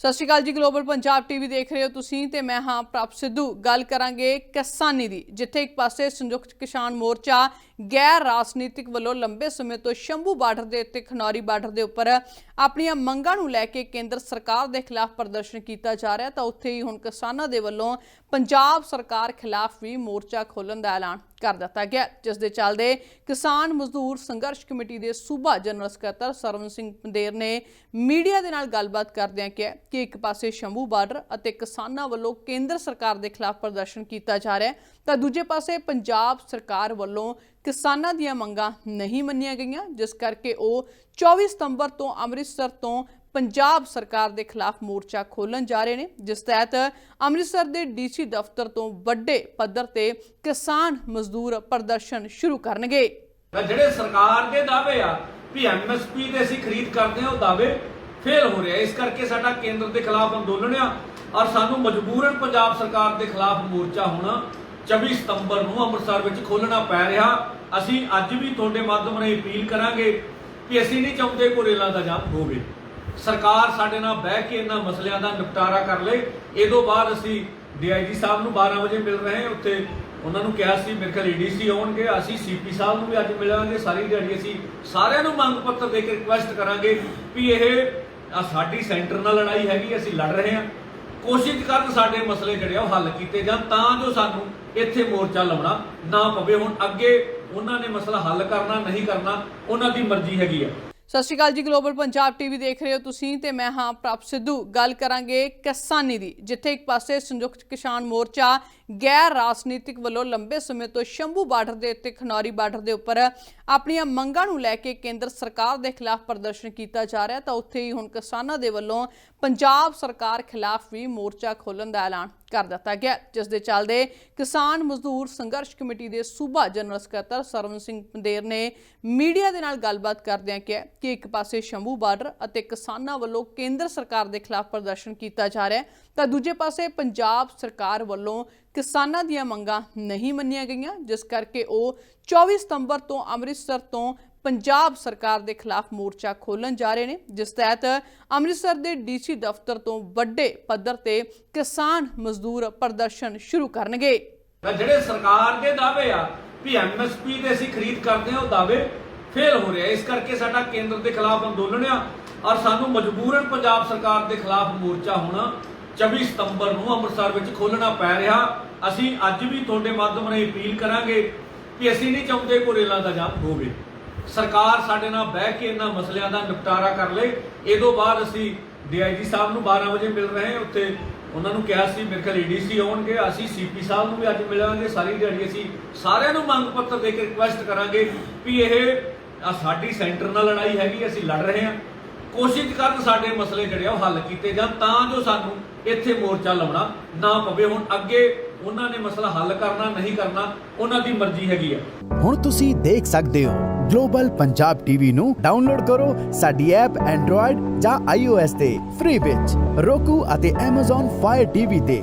ਸਤਿ ਸ਼੍ਰੀ ਅਕਾਲ ਜੀ global Punjab TV ਦੇਖ ਰਹੇ ਹੋ ਤੁਸੀਂ ਤੇ ਮੈਂ ਹਾਂ ਪ੍ਰਭ ਸਿੱਧੂ। ਗੱਲ ਕਰਾਂਗੇ ਕਿਸਾਨੀ ਦੀ, ਜਿੱਥੇ ਇੱਕ ਪਾਸੇ ਸੰਯੁਕਤ ਕਿਸਾਨ ਮੋਰਚਾ ਗੈਰ ਰਾਜਨੀਤਿਕ ਵੱਲੋਂ ਲੰਬੇ ਸਮੇਂ ਤੋਂ ਸ਼ੰਭੂ ਬਾਰਡਰ ਦੇ ਉੱਤੇ, ਖਨੌਰੀ ਬਾਰਡਰ ਦੇ ਉੱਪਰ ਆਪਣੀਆਂ ਮੰਗਾਂ ਨੂੰ ਲੈ ਕੇ ਕੇਂਦਰ ਸਰਕਾਰ ਦੇ ਖਿਲਾਫ ਪ੍ਰਦਰਸ਼ਨ ਕੀਤਾ ਜਾ ਰਿਹਾ, ਤਾਂ ਉੱਥੇ ਹੀ ਹੁਣ ਕਿਸਾਨਾਂ ਦੇ ਵੱਲੋਂ ਪੰਜਾਬ ਸਰਕਾਰ ਖਿਲਾਫ ਵੀ ਮੋਰਚਾ ਖੋਲਣ ਦਾ ਐਲਾਨ ਕਰ ਦਿੱਤਾ ਗਿਆ, ਜਿਸ ਦੇ ਚੱਲਦੇ ਕਿਸਾਨ ਮਜ਼ਦੂਰ ਸੰਘਰਸ਼ ਕਮੇਟੀ ਦੇ ਸੂਬਾ ਜਨਰਲ ਸਕੱਤਰ ਸਰਵਨ ਸਿੰਘ ਪੰਦੇਰ ਨੇ ਮੀਡੀਆ ਦੇ ਨਾਲ ਗੱਲਬਾਤ ਕਰਦਿਆਂ ਕਿਹਾ ਕਿ ਇੱਕ ਪਾਸੇ ਸ਼ੰਭੂ ਬਾਰਡਰ ਅਤੇ ਕਿਸਾਨਾਂ ਵੱਲੋਂ ਕੇਂਦਰ ਸਰਕਾਰ ਦੇ ਖਿਲਾਫ ਪ੍ਰਦਰਸ਼ਨ ਕੀਤਾ ਜਾ ਰਿਹਾ ਹੈ, ਤਾਂ ਦੂਜੇ ਪਾਸੇ ਪੰਜਾਬ ਸਰਕਾਰ ਵੱਲੋਂ ਕਿਸਾਨਾਂ ਦੀਆਂ ਮੰਗਾਂ ਨਹੀਂ ਮੰਨੀਆਂ ਗਈਆਂ, ਜਿਸ ਕਰਕੇ ਉਹ 24 ਸਤੰਬਰ ਤੋਂ ਅੰਮ੍ਰਿਤਸਰ ਤੋਂ ਪੰਜਾਬ ਸਰਕਾਰ ਦੇ ਖਿਲਾਫ ਮੋਰਚਾ ਖੋਲਣ ਜਾ ਰਹੇ ਨੇ, ਜਿਸ ਤਹਿਤ ਅੰਮ੍ਰਿਤਸਰ ਦੇ ਡੀਸੀ ਦਫ਼ਤਰ ਤੋਂ ਵੱਡੇ ਪੱਧਰ ਤੇ ਕਿਸਾਨ ਮਜ਼ਦੂਰ ਪ੍ਰਦਰਸ਼ਨ ਸ਼ੁਰੂ ਕਰਨਗੇ। ਜਿਹੜੇ ਸਰਕਾਰ ਦੇ ਦਾਅਵੇ ਆ, ਵੀ ਐਮਐਸਪੀ ਦੇ ਅਸੀਂ ਖਰੀਦ ਕਰਦੇ ਹਾਂ, ਉਹ ਦਾਅਵੇ ਫੇਲ ਹੋ ਰਿਹਾ ਇਸ ਕਰਕੇ ਸਾਡਾ ਕੇਂਦਰ ਦੇ ਖਿਲਾਫ ਅੰਦੋਲਨ ਆ ਔਰ ਸਾਨੂੰ ਮਜਬੂਰਨ ਪੰਜਾਬ ਸਰਕਾਰ ਦੇ ਖਿਲਾਫ ਮੋਰਚਾ ਹੋਣਾ 24 ਸਤੰਬਰ ਨੂੰ ਅੰਮ੍ਰਿਤਸਰ ਵਿੱਚ ਖੋਲਣਾ ਪੈ ਰਿਹਾ। ਅਸੀਂ ਅੱਜ ਵੀ ਤੁਹਾਡੇ ਮਾਧਿਅਮ ਰਾਹੀਂ ਅਪੀਲ ਕਰਾਂਗੇ ਕਿ ਅਸੀਂ ਨਹੀਂ ਚਾਹੁੰਦੇ ਕੋਈ ਰੇਲਾਂ ਦਾ ਜਾਮ ਹੋਵੇ। ਸਰਕਾਰ ਸਾਡੇ ਨਾਲ ਬਹਿ ਕੇ ਇਹਨਾਂ ਮਸਲਿਆਂ ਦਾ ਨਿਪਟਾਰਾ ਕਰ ਲੇ ਇਹ ਤੋਂ ਬਾਅਦ ਅਸੀਂ ਡੀਆਈਜੀ ਸਾਹਿਬ ਨੂੰ 12 ਵਜੇ ਮਿਲ ਰਹੇ ਹਾਂ। ਉੱਥੇ ਉਹਨਾਂ ਨੂੰ ਕਿਹਾ ਸੀ, ਮੇਰੇ ਖਿਆਲ ਏਡੀਸੀ ਆਉਣਗੇ। ਅਸੀਂ ਸੀਪੀ ਸਾਹਿਬ ਨੂੰ ਵੀ ਅੱਜ ਮਿਲਾਂਗੇ। ਸਾਰੀ ਦਿਹਾੜੀ ਅਸੀਂ ਸਾਰਿਆਂ ਨੂੰ ਮੰਗ ਪੱਤਰ ਦੇ ਕੇ ਰਿਕੁਐਸਟ ਕਰਾਂਗੇ ਵੀ ਇਹ ਆਹ ਸਾਡੀ ਸੈਂਟਰ ਨਾਲ ਲੜਾਈ ਹੈਗੀ, ਅਸੀਂ ਲੜ ਰਹੇ ਹਾਂ। ਕੋਸ਼ਿਸ਼ ਕਰਨ ਸਾਡੇ ਮਸਲੇ ਜਿਹੜੇ ਆ ਉਹ ਹੱਲ ਕੀਤੇ ਜਾਣ, ਤਾਂ ਜੋ ਸਾਨੂੰ ਇੱਥੇ ਮੋਰਚਾ ਲਾਉਣਾ ਨਾ ਪਵੇ। ਹੁਣ ਅੱਗੇ ਉਹਨਾਂ ਨੇ ਮਸਲਾ ਹੱਲ ਕਰਨਾ, ਨਹੀਂ ਕਰਨਾ, ਉਹਨਾਂ ਦੀ ਮਰਜ਼ੀ ਹੈਗੀ ਆ। ਸਤਿ ਸ਼੍ਰੀ ਅਕਾਲ ਜੀ ਗਲੋਬਲ ਪੰਜਾਬ ਟੀਵੀ ਦੇਖ ਰਹੇ ਹੋ ਤੁਸੀਂ ਤੇ ਮੈਂ ਹਾਂ ਪ੍ਰਭ ਸਿੱਧੂ। ਗੱਲ ਕਰਾਂਗੇ ਕਿਸਾਨੀ ਦੀ, ਜਿੱਥੇ ਇੱਕ ਪਾਸੇ ਸੰਯੁਕਤ ਕਿਸਾਨ ਮੋਰਚਾ ਗੈਰ ਰਾਜਨੀਤਿਕ ਵੱਲੋਂ ਲੰਬੇ ਸਮੇਂ ਤੋਂ ਸ਼ੰਭੂ ਬਾਰਡਰ ਦੇ ਉੱਤੇ, ਖਨੌਰੀ ਬਾਰਡਰ ਦੇ ਉੱਪਰ ਆਪਣੀਆਂ ਮੰਗਾਂ ਨੂੰ ਲੈ ਕੇ ਕੇਂਦਰ ਸਰਕਾਰ ਦੇ ਖਿਲਾਫ ਪ੍ਰਦਰਸ਼ਨ ਕੀਤਾ ਜਾ ਰਿਹਾ, ਤਾਂ ਉੱਥੇ ਹੀ ਹੁਣ ਕਿਸਾਨਾਂ ਦੇ ਵੱਲੋਂ ਪੰਜਾਬ ਸਰਕਾਰ ਖਿਲਾਫ ਵੀ ਮੋਰਚਾ ਖੋਲਣ ਦਾ ਐਲਾਨ ਕਰ ਦਿੱਤਾ ਗਿਆ। ਜਿਸ ਦੇ ਚੱਲਦੇ ਕਿਸਾਨ ਮਜ਼ਦੂਰ ਸੰਘਰਸ਼ ਕਮੇਟੀ ਦੇ ਸੂਬਾ ਜਨਰਲ ਸਕੱਤਰ ਸਰਵਨ ਸਿੰਘ ਪੰਦੇਰ ਨੇ ਮੀਡੀਆ ਦੇ ਨਾਲ ਗੱਲਬਾਤ ਕਰਦਿਆਂ ਕਿਹਾ ਕਿ ਇੱਕ ਪਾਸੇ ਸ਼ੰਭੂ ਬਾਰਡਰ ਅਤੇ ਕਿਸਾਨਾਂ ਵੱਲੋਂ ਕੇਂਦਰ ਸਰਕਾਰ ਦੇ ਖਿਲਾਫ ਪ੍ਰਦਰਸ਼ਨ ਕੀਤਾ ਜਾ ਰਿਹਾ ਹੈ, ਤਾਂ ਦੂਜੇ ਪਾਸੇ ਪੰਜਾਬ ਸਰਕਾਰ ਵੱਲੋਂ ਕਿਸਾਨਾਂ ਦੀਆਂ ਮੰਗਾਂ ਨਹੀਂ ਮੰਨੀਆਂ ਗਈਆਂ, ਜਿਸ ਕਰਕੇ ਉਹ 24 ਸਤੰਬਰ ਤੋਂ ਅੰਮ੍ਰਿਤਸਰ ਤੋਂ ਪੰਜਾਬ ਸਰਕਾਰ ਦੇ ਖਿਲਾਫ ਮੋਰਚਾ ਖੋਲਣ ਜਾ ਰਹੇ ਨੇ, ਜਿਸ ਤਹਿਤ ਅੰਮ੍ਰਿਤਸਰ ਦੇ ਡੀਸੀ ਦਫ਼ਤਰ ਤੋਂ ਵੱਡੇ ਪੱਧਰ ਤੇ ਕਿਸਾਨ ਮਜ਼ਦੂਰ ਪ੍ਰਦਰਸ਼ਨ ਸ਼ੁਰੂ ਕਰਨਗੇ। ਜਿਹੜੇ ਸਰਕਾਰ ਦੇ ਦਾਅਵੇ ਆ, ਵੀ ਐਮਐਸਪੀ ਦੇ ਅਸੀਂ ਖਰੀਦ ਕਰਦੇ ਹਾਂ, ਉਹ ਦਾਅਵੇ ਫੇਲ ਹੋ ਰਿਹਾ ਇਸ ਕਰਕੇ ਸਾਡਾ ਕੇਂਦਰ ਦੇ ਖਿਲਾਫ ਅੰਦੋਲਨ ਆ ਔਰ ਸਾਨੂੰ ਮਜਬੂਰਨ ਪੰਜਾਬ ਸਰਕਾਰ ਦੇ ਖਿਲਾਫ ਮੋਰਚਾ ਹੋਣਾ 24 ਸਤੰਬਰ ਨੂੰ ਅੰਮ੍ਰਿਤਸਰ ਵਿੱਚ ਖੋਲਣਾ ਪੈ ਰਿਹਾ। ਅਸੀਂ ਅੱਜ ਵੀ ਤੁਹਾਡੇ ਮਾਧਿਅਮ ਰਾਹੀਂ ਅਪੀਲ ਕਰਾਂਗੇ ਕਿ ਅਸੀਂ ਨਹੀਂ ਚਾਹੁੰਦੇ ਕੋਈ ਰੇਲਾਂ ਦਾ ਜਾਮ ਹੋਵੇ। ਸਰਕਾਰ ਸਾਡੇ ਨਾਲ ਬਹਿ ਕੇ ਇਹਨਾਂ ਮਸਲਿਆਂ ਦਾ ਨਿਪਟਾਰਾ ਕਰ ਲੇ ਇਹ ਤੋਂ ਬਾਅਦ ਅਸੀਂ ਡੀਆਈਜੀ ਸਾਹਿਬ ਨੂੰ 12 ਵਜੇ ਮਿਲ ਰਹੇ ਹਾਂ। ਉੱਥੇ ਉਹਨਾਂ ਨੂੰ ਕਿਹਾ ਸੀ, ਮੇਰੇ ਖਿਆਲ ਏਡੀਸੀ ਆਉਣਗੇ। ਅਸੀਂ ਸੀਪੀ ਸਾਹਿਬ ਨੂੰ ਵੀ ਅੱਜ ਮਿਲਾਂਗੇ। ਸਾਰੀ ਦਿਹਾੜੀ ਅਸੀਂ ਸਾਰਿਆਂ ਨੂੰ ਮੰਗ ਪੱਤਰ ਦੇ ਕੇ ਰਿਕੁਐਸਟ ਕਰਾਂਗੇ ਵੀ ਇਹ ਆਹ ਸਾਡੀ ਸੈਂਟਰ ਨਾਲ ਲੜਾਈ ਹੈਗੀ, ਅਸੀਂ ਲੜ ਰਹੇ ਹਾਂ। ਕੋਸ਼ਿਸ਼ ਕਰਨ ਸਾਡੇ ਮਸਲੇ ਜਿਹੜੇ ਆ ਉਹ ਹੱਲ ਕੀਤੇ ਜਾਣ, ਤਾਂ ਜੋ ਸਾਨੂੰ ਇੱਥੇ ਮੋਰਚਾ ਲਾਉਣਾ ਨਾ ਪਵੇ। ਹੁਣ ਅੱਗੇ ਉਹਨਾਂ ਨੇ ਮਸਲਾ ਹੱਲ ਕਰਨਾ, ਨਹੀਂ ਕਰਨਾ, ਉਹਨਾਂ ਦੀ ਮਰਜ਼ੀ ਹੈਗੀ ਆ। ਹੁਣ ਤੁਸੀਂ ਦੇਖ ਸਕਦੇ ਹੋ, ਗਲੋਬਲ ਪੰਜਾਬ ਟੀਵੀ ਨੂੰ ਡਾਊਨਲੋਡ ਕਰੋ ਸਾਡੀ ਐਪ ਐਂਡਰੋਇਡ ਜਾਂ iOS ਤੇ, ਫ੍ਰੀ ਵਿੱਚ। roku ਅਤੇ Amazon Fire TV ਤੇ